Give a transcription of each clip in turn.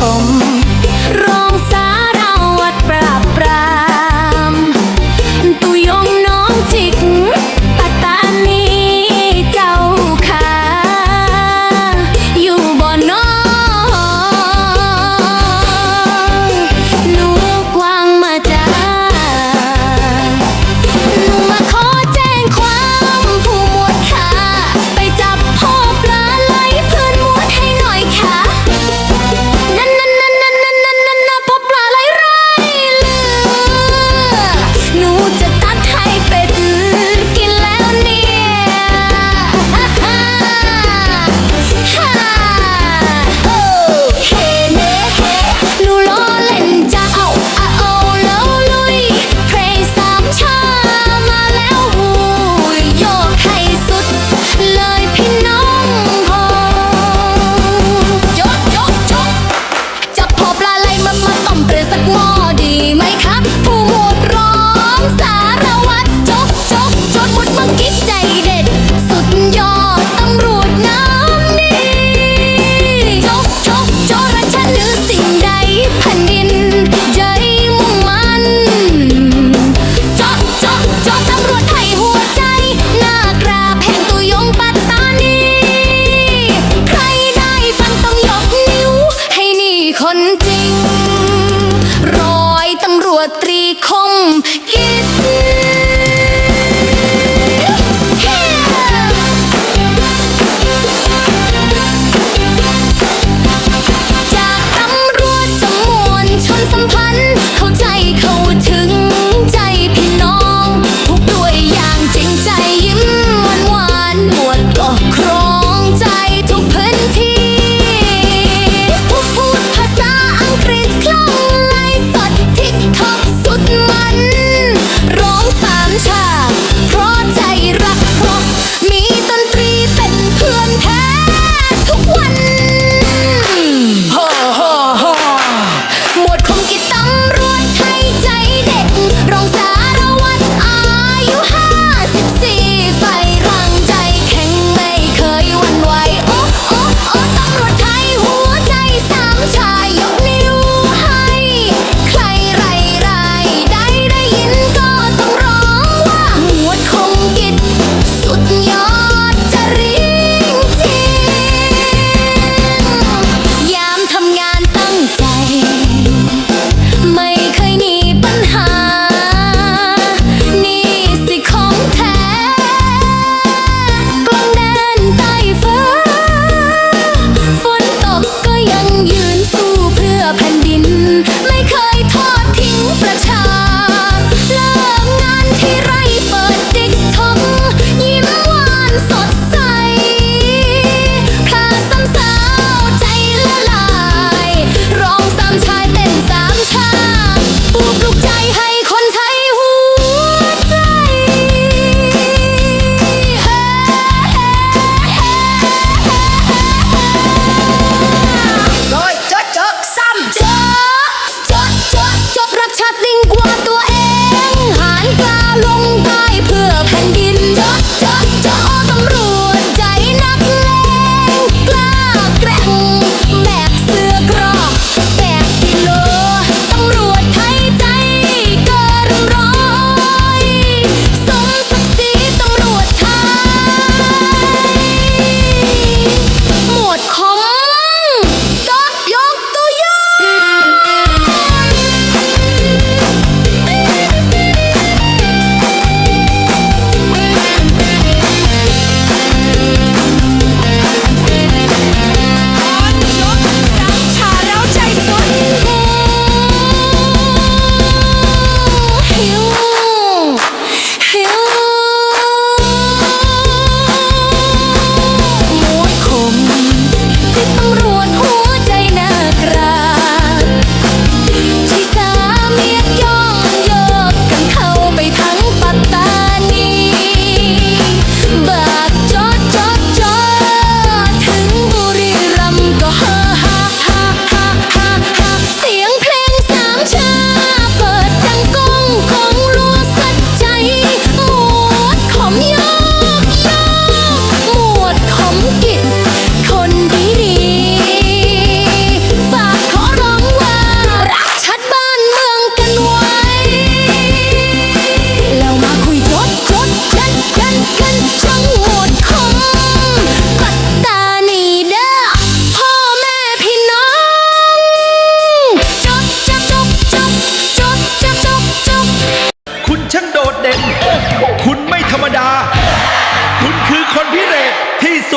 ว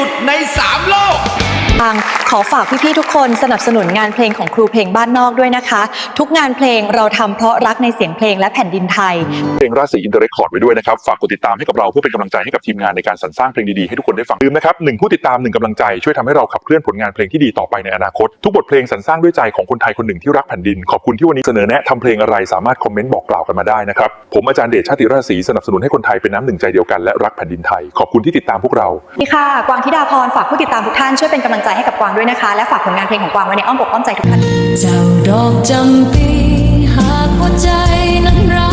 ุดในสามโล ขอฝากพี่ๆทุกคนสนับสนุนงานเพลงของครูเพลงบ้านนอกด้วยนะคะ ทุกงานเพลงเราทำเพราะรักในเสียงเพลงและแผ่นดินไทย เพลงราศีอินเตอร์เรคคอร์ดไว้ด้วยนะครับ ฝากกดติดตามให้กับเราเพื่อเป็นกำลังใจให้กับทีมงานในการสรรสร้างเพลงดีๆให้ทุกคนได้ฟังลืมนะครับหนึ่งผู้ติดตามหนึ่งกำลังใจช่วยทำให้เราขับเคลื่อนผลงานเพลงที่ดีต่อไปในอนาคต ทุกบทเพลงสรรสร้างด้วยใจของคนไทยคนหนึ่งที่รักแผ่นดิน ขอบคุณที่วันนี้เสนอแนะทำเพลงอะไรสามารถคอมเมนต์บอกกล่าวกันมาได้นะครับผมอาจารย์เดชชาติราศีสนับสนุนให้คนไทยเป็นน้ำหนึ่งใจเดียวกันและรักแผ่นดินไทยขอบคุณที่ติดตามพวกเรา นี่ค่ะ กวางธิดาพร ฝากผู้ติดตามทุกท่านช่วยเป็นกำลังใจให้กับกวางด้วยนะคะ และฝากผลงานเพลงของกวางไว้ในอ้อมอกอ้อมใจทุกท่านเจ้าดอกจำปีหากหัวใจนั้นราวเกิ